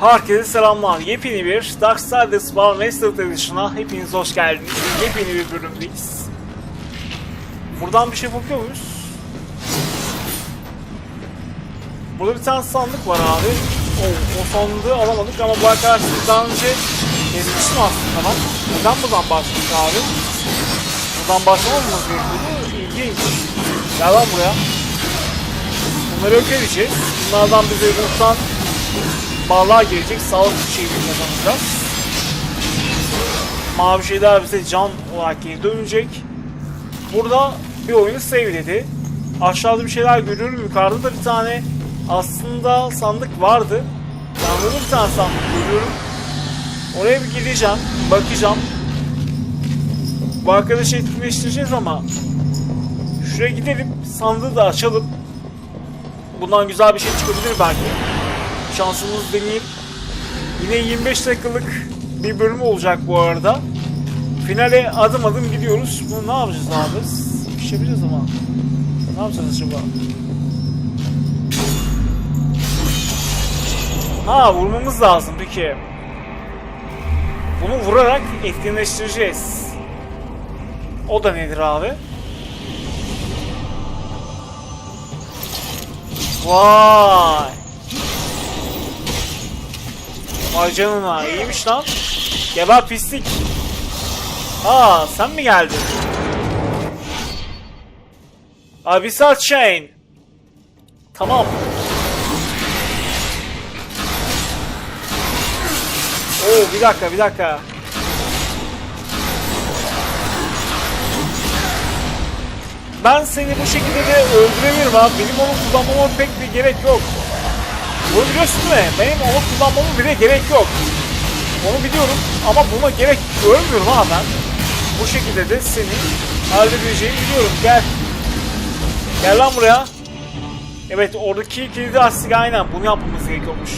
Herkese selamlar. Yepyeni bir Darksiders Bar Master Edition'a hepiniz hoş geldiniz. Yepyeni bir bölümdeyiz. Buradan bir şey yapabiliyor muyuz? Burada bir tane sandık var abi. O, o sandığı alamadık ama bu arkadaşlar daha önce gezmiştim aslında tamam. Neden buradan başladık abi? Buradan başlamamız gerekiyordu. İlginç. Gel lan buraya. Bunları yok edeceğiz. Bunlardan bize ruhtan bağlar gelecek. Sağlık şeyi kazanacağız. Mavi şeyler bize can olarak geri dönecek. Burada bir oyunu save dedi. Aşağıda bir şeyler görüyorum. Yukarıda da bir tane aslında sandık vardı. Ben burada bir tane sandık görüyorum. Oraya bir gideceğim. Bakacağım. Bu arkadaşı etkileştireceğiz ama şuraya gidelim. Sandığı da açalım. Bundan güzel bir şey çıkabilir belki. Şansımız deneyeyim. Yine 25 dakikalık bir bölüm olacak bu arada. Finale adım adım gidiyoruz. Bunu ne yapacağız abi? Yapacağız ama. Ne yapacağız acaba? Ha vurmamız lazım peki. Bunu vurarak etkinleştireceğiz. O da nedir abi? Vay. Vay canına iyiymiş lan. Geber pislik. Aa sen mi geldin? Abyssal Chain. Tamam. Oo bir dakika bir dakika. Ben seni bu şekilde de öldürebilirim abi. Benim onu kullanmama pek bir gerek yok. Bunu biliyorsun değil mi? Benim onu kullanmama bile gerek yok. Onu biliyorum ama buna gerek görmüyorum ha ben. Bu şekilde de seni halledeceğimi biliyorum. Gel. Gel lan buraya. Evet oradaki kilidi aslında aynen bunu yapmamız gerekiyormuş.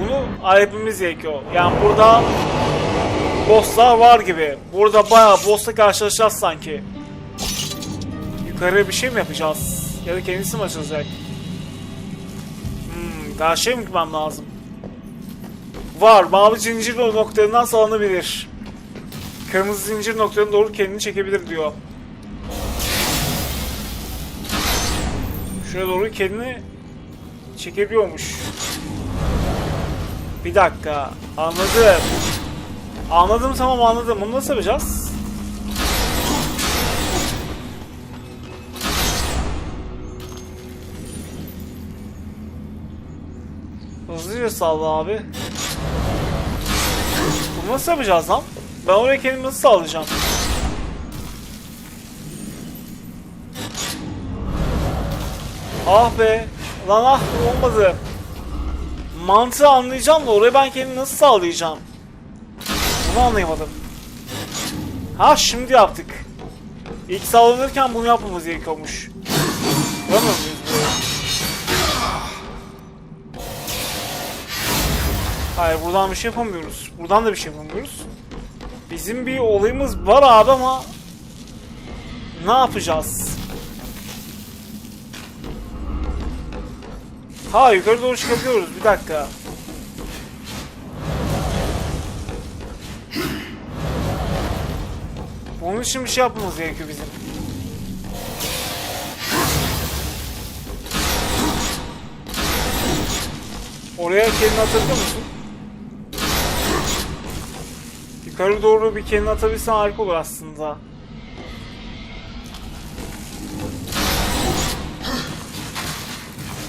Bunu halletmemiz gerekiyor. Yani burada bosslar var gibi. Burada bayağı bossla karşılaşacağız sanki. Yukarı bir şey mi yapacağız? Ya da kendisi mi açılacak? Hmm, karşıya mı gitmem lazım? Var. Mavi zincir noktalarından sağlanabilir. Kırmızı zincir noktalarına doğru kendini çekebilir diyor. Şuraya doğru kendini çekebiliyormuş. Bir dakika. Anladım. Anladım tamam anladım. Bunu nasıl yapacağız? Hızlıca salla abi. Bunu nasıl yapacağız lan? Ben oraya kendimi nasıl sağlayacağım? Ah be. Lan ah olmadı. Mantığı anlayacağım da oraya ben kendimi nasıl sağlayacağım? Bunu anlayamadım. Ha şimdi yaptık. İlk sağlanırken bunu yapmamız gerekiyormuş. Vuramıyor muyuz Hayır buradan bir şey yapamıyoruz. Buradan da bir şey yapamıyoruz. Bizim bir olayımız var abi ama ne yapacağız? Ha yukarı doğru çıkabiliyoruz. Bir dakika. Bunun için bir şey yapmamız gerekiyor bizim. Oraya kendini atabiliyor musun? Yukarı doğru bir kendini atabilsen harika olur aslında.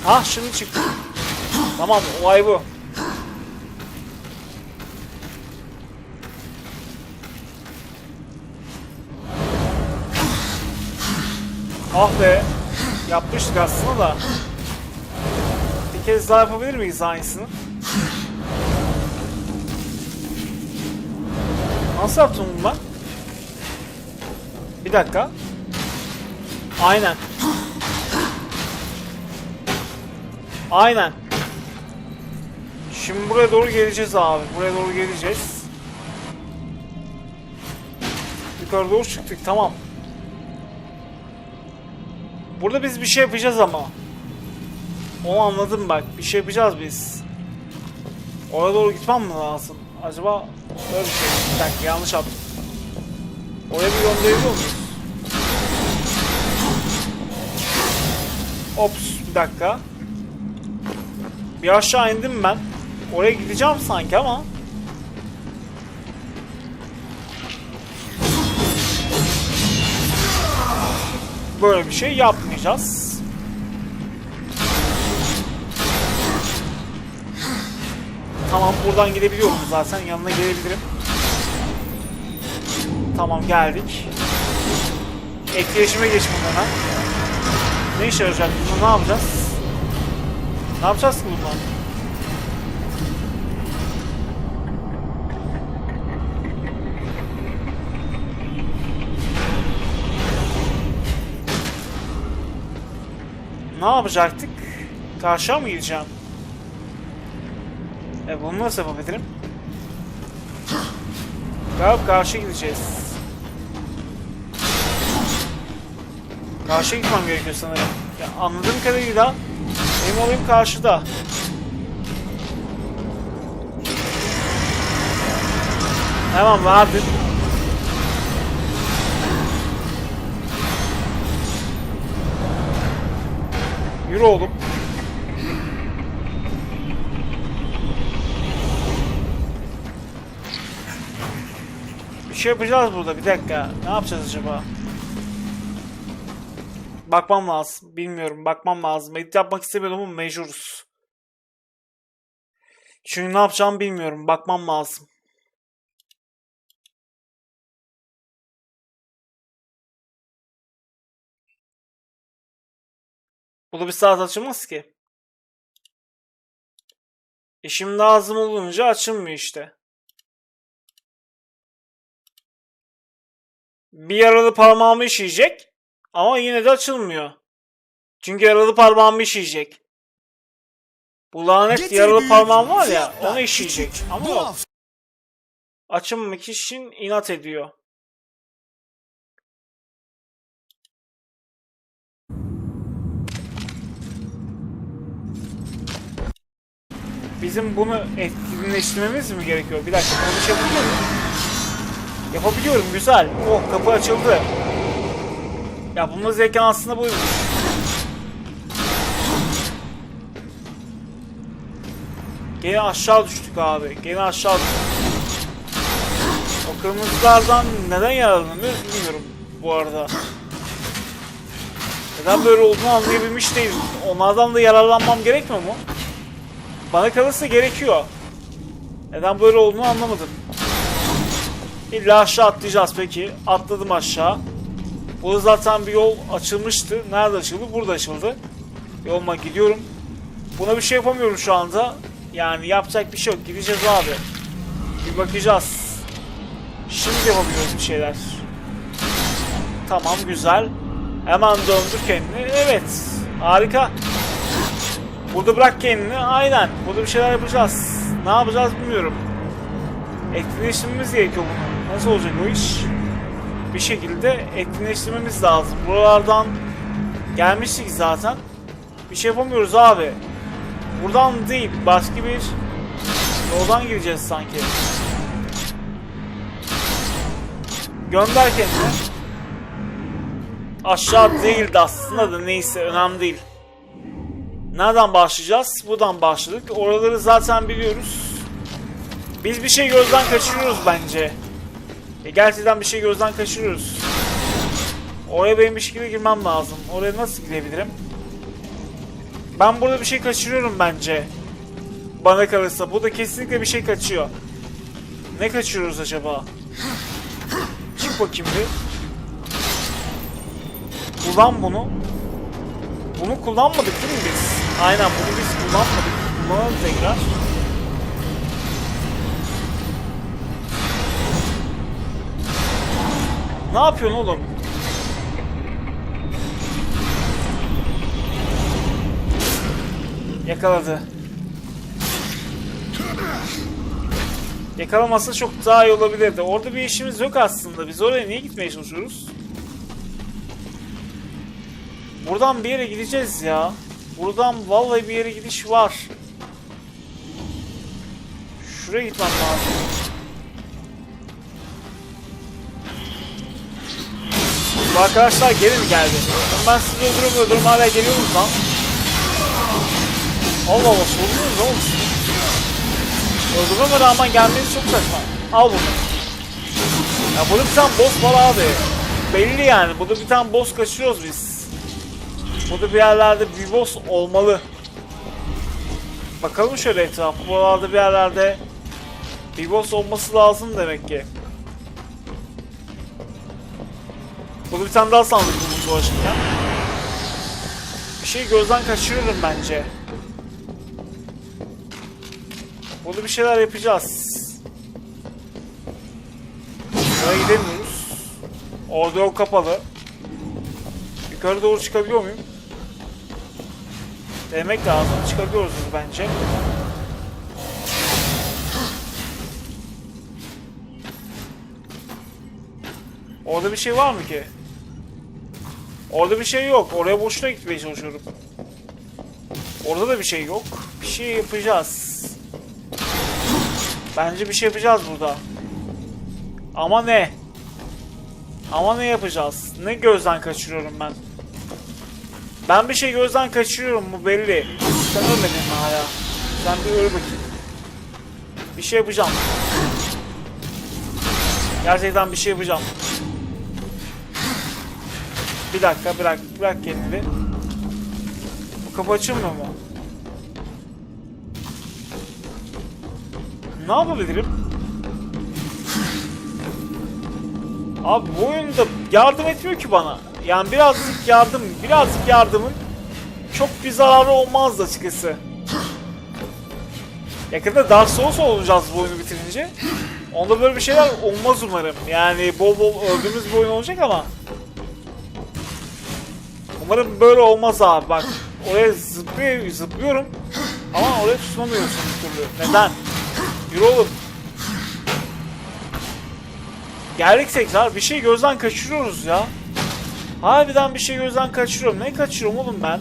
Ha şimdi çıktı. Tamam olay bu. Ah be. Yapmıştık aslında da. Bir kez daha yapabilir miyiz aynısını? Nasıl yaptım bunu ben? Bir dakika. Aynen. Aynen. Şimdi buraya doğru geleceğiz abi. Buraya doğru geleceğiz. Yukarı doğru çıktık tamam. Burada biz bir şey yapacağız ama. Onu anladım bak. Bir şey yapacağız biz. Oraya doğru gitmem mi lazım? Acaba böyle bir şey. Bir dakika yanlış yaptım. Oraya bir gönderebiliyor muyuz? Ops bir dakika. Bir aşağı indim ben. Oraya gideceğim sanki ama. Böyle bir şey yapmayacağız. Tamam buradan gidebiliyorum zaten. Yanına gelebilirim. Tamam geldik. Etkileşime geçmem hemen. Ne işe yarayacak bunu? Ne yapacağız? Ne yapacağız ki bundan? Ne yapacaktık? Karşıya mı gideceğim? E bunu nasıl yapabilirim? Galiba karşıya gideceğiz. Karşıya gitmem gerekiyor sanırım. Ya anladığım kadarıyla benim olayım karşıda. Hemen verdin. Yürü oğlum. Şey yapacağız burada bir dakika. Ne yapacağız acaba? Bakmam lazım. Bilmiyorum. Bakmam lazım. Edit yapmak istemiyorum ama mecburuz. Çünkü ne yapacağımı bilmiyorum. Bakmam lazım. Bu da bir saat açılmaz ki. İşim lazım olunca açılmıyor işte. Bir yaralı parmağımı işeyecek. Ama yine de açılmıyor. Çünkü yaralı parmağımı işeyecek. Bu lanet yaralı parmağım var ya onu işeyecek. Ama yok. Açılmamak için inat ediyor. Bizim bunu etkinleştirmemiz mi gerekiyor? Bir dakika bunu yapabiliyor muyum? Yapabiliyorum güzel. Oh kapı açıldı. Ya bunun zevki aslında buymuş. Gene aşağı düştük abi. Gene aşağı düştük. O kırmızılardan neden yaralanamıyoruz bilmiyorum bu arada. Neden böyle olduğunu anlayabilmiş değilim. Onlardan da yararlanmam gerekmiyor mu? Bana kalırsa gerekiyor. Neden böyle olduğunu anlamadım. İlla aşağı atlayacağız peki. Atladım aşağı. Burada zaten bir yol açılmıştı. Nerede açıldı? Burada açıldı. Yoluma gidiyorum. Buna bir şey yapamıyorum şu anda. Yani yapacak bir şey yok. Gideceğiz abi. Bir bakacağız. Şimdi yapabiliyoruz bir şeyler. Tamam güzel. Hemen döndür kendini. Evet. Harika. Burada bırak kendini. Aynen. Burada bir şeyler yapacağız. Ne yapacağız bilmiyorum. Etkileştirmemiz gerekiyor bunu. Nasıl olacak o iş? Bir şekilde etkinleştirmemiz lazım. Buralardan gelmiştik zaten. Bir şey yapamıyoruz abi. Buradan değil. Başka bir yoldan gireceğiz sanki. Gönder kendini. Aşağı değildi aslında da neyse önemli değil. Nereden başlayacağız? Buradan başladık. Oraları zaten biliyoruz. Biz bir şey gözden kaçırıyoruz bence. E, gerçekten bir şey gözden kaçırıyoruz. Oraya benim bir şekilde girmem lazım. Oraya nasıl gidebilirim? Ben burada bir şey kaçırıyorum bence. Bana kalırsa. Burada kesinlikle bir şey kaçıyor. Ne kaçırıyoruz acaba? Çık bakayım bir. Kullan bunu. Bunu kullanmadık değil mi biz? Aynen bunu biz kullanmadık. Kullanalım tekrar. Ne yapıyorsun oğlum? Yakaladı. Yakalamasa çok daha iyi olabilirdi. Orada bir işimiz yok aslında. Biz oraya niye gitmeye çalışıyoruz? Buradan bir yere gideceğiz ya. Buradan vallahi bir yere gidiş var. Şuraya gitmem lazım. Arkadaşlar geri mi geldi? Ben sizi öldürüyorum öldürüyorum hala geliyorsunuz lan. Allah Allah sorunuz ne olmuş? Öldürmeme rağmen gelmeniz çok saçma. Al bunu. Ya burada bir tane boss var abi. Belli yani. Burada bir tane boss kaçırıyoruz biz. Burada bir yerlerde bir boss olmalı. Bakalım şöyle etrafa. Buralarda bir yerlerde bir boss olması lazım demek ki. Burada bir tane daha sandık buldum dolaşırken. Bir şey gözden kaçırıyorum bence. Burada bir şeyler yapacağız. Oraya gidemiyoruz. Orada yol kapalı. Yukarı doğru çıkabiliyor muyum? Demek lazım. Çıkabiliyoruz bence. Orada bir şey var mı ki? Orada bir şey yok. Oraya boşuna gitmeye çalışıyorum. Orada da bir şey yok. Bir şey yapacağız. Bence bir şey yapacağız burada. Ama ne? Ama ne yapacağız? Ne gözden kaçırıyorum ben? Ben bir şey gözden kaçırıyorum bu belli. Sen ölmedin mi hala? Sen bir öl bakayım. Bir şey yapacağım. Gerçekten bir şey yapacağım. Bir dakika bırak bırak kendini. Bu kapı açılmıyor mu? Ne yapabilirim? Abi bu oyunda yardım etmiyor ki bana. Yani birazcık yardım, birazcık yardımın çok bir zararı olmazdı açıkçası. Yakında Dark Souls olacağız bu oyunu bitirince. Onda böyle bir şeyler olmaz umarım. Yani bol bol öldüğümüz bir oyun olacak ama. Umarım böyle olmaz abi bak. Oraya zıplıyor, zıplıyorum. Ama oraya tutunamıyorsun bir türlü. Neden? Yürü oğlum. Geldik tekrar. Bir şey gözden kaçırıyoruz ya. Harbiden bir şey gözden kaçırıyorum. Ne kaçırıyorum oğlum ben?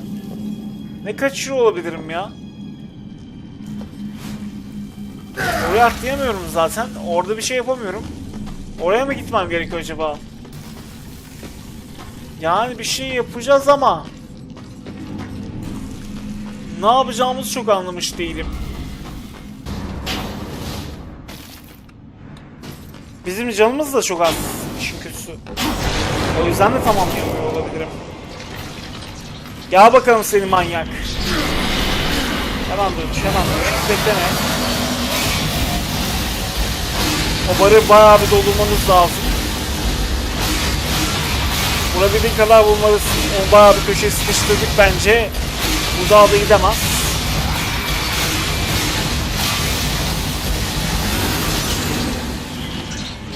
Ne kaçırıyor olabilirim ya? Oraya atlayamıyorum zaten. Orada bir şey yapamıyorum. Oraya mı gitmem gerekiyor acaba? Yani bir şey yapacağız ama ne yapacağımızı çok anlamış değilim. Bizim canımız da çok az işin kötüsü. O yüzden de tamamlayamıyor olabilirim. Gel bakalım seni manyak. Hemen dur, hemen dur. Bekleme. O barı bayağı bir doldurmamız lazım. Vurabildiğin kadar vurmalısın. Onu bayağı bir köşeye sıkıştırdık bence. Bu daha da gidemez.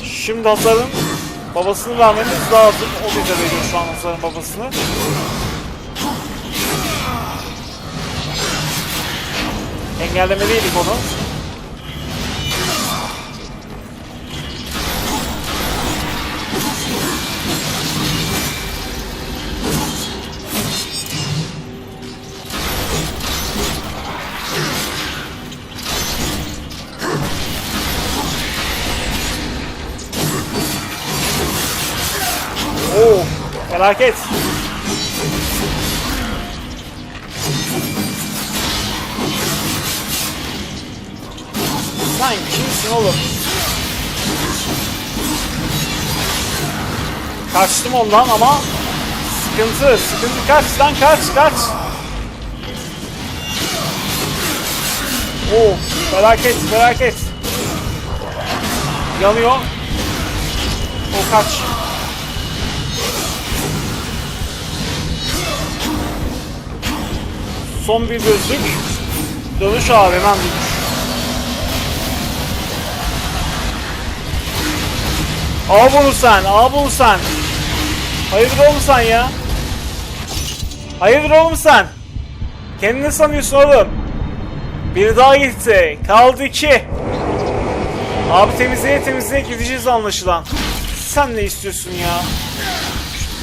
Şimdi hasarın babasını vermemiz lazım. O bize veriyor şu an hasarın babasını. Engellemeliydik onu. Felaket. Sen kimsin oğlum? Kaçtım ondan ama sıkıntı, sıkıntı kaç lan kaç kaç. Oo, felaket, felaket. Yanıyor. O kaç. Son bir gözlük. Dönüş abi hemen dönüş. Al bunu sen, al bunu sen. Hayırdır oğlum sen ya? Hayırdır oğlum sen? Kendini sanıyorsun oğlum. Bir daha gitti. Kaldı iki. Abi temizliğe temizliğe gideceğiz anlaşılan. Sen ne istiyorsun ya?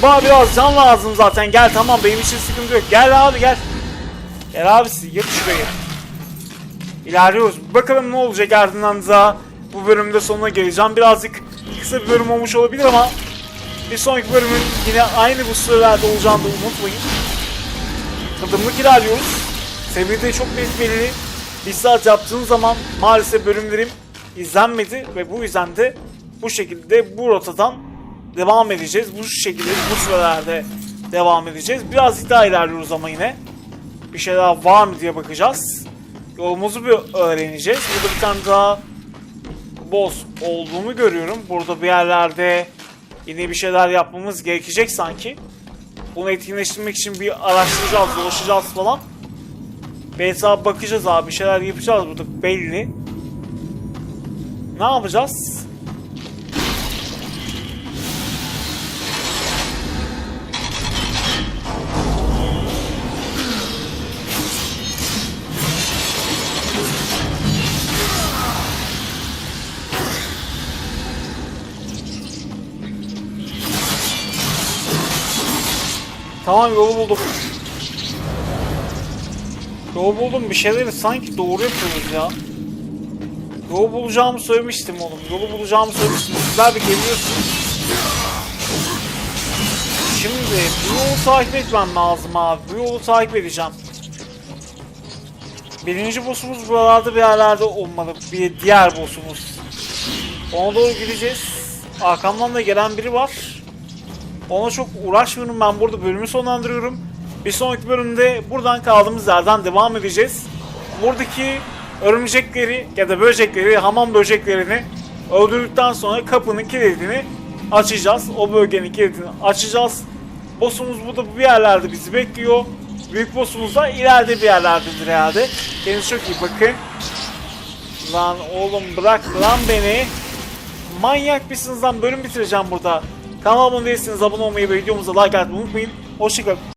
Bana biraz can lazım zaten. Gel tamam benim için sıkıntı yok. Gel abi gel. Gel abisi yat şurayı. ilerliyoruz. Bakalım ne olacak ardından da bu bölümde sonuna geleceğim. Birazcık kısa bir bölüm olmuş olabilir ama bir sonraki bölümün yine aynı bu sürelerde olacağını da unutmayın. Tadımlık ilerliyoruz. Sevgili de çok net. Bir saat yaptığım zaman maalesef bölümlerim izlenmedi ve bu yüzden de bu şekilde bu rotadan devam edeceğiz. Bu şekilde bu sürelerde devam edeceğiz. Birazcık daha ilerliyoruz ama yine. Bir şeyler var mı diye bakacağız. Yolumuzu bir öğreneceğiz. Burada bir tane daha boss olduğunu görüyorum. Burada bir yerlerde yine bir şeyler yapmamız gerekecek sanki. Bunu etkinleştirmek için bir araştıracağız, dolaşacağız falan. Hesaba bakacağız abi. Bir şeyler yapacağız burada belli. Ne yapacağız? Tamam yolu buldum. Yolu buldum bir şeyleri sanki doğru yapıyoruz ya. Yolu bulacağımı söylemiştim oğlum. Yolu bulacağımı söylemiştim. Sizler bir geliyorsunuz. Şimdi bu yolu takip etmem lazım abi. Bu yolu takip edeceğim. Birinci boss'umuz buralarda bir yerlerde olmalı. Bir diğer boss'umuz. Ona doğru gideceğiz. Arkamdan da gelen biri var. Ona çok uğraşmıyorum ben burada bölümü sonlandırıyorum. Bir sonraki bölümde buradan kaldığımız yerden devam edeceğiz. Buradaki örümcekleri ya da böcekleri, hamam böceklerini öldürdükten sonra kapının kilidini açacağız. O bölgenin kilidini açacağız. Boss'umuz burada bir yerlerde bizi bekliyor. Büyük boss'umuz da ileride bir yerlerdedir herhalde. Kendinize çok iyi bakın. Lan oğlum bırak lan beni. Manyak mısınız lan bölüm bitireceğim burada. Kanalıma abone değilseniz abone olmayı ve videomuza like atmayı unutmayın. Hoşçakalın.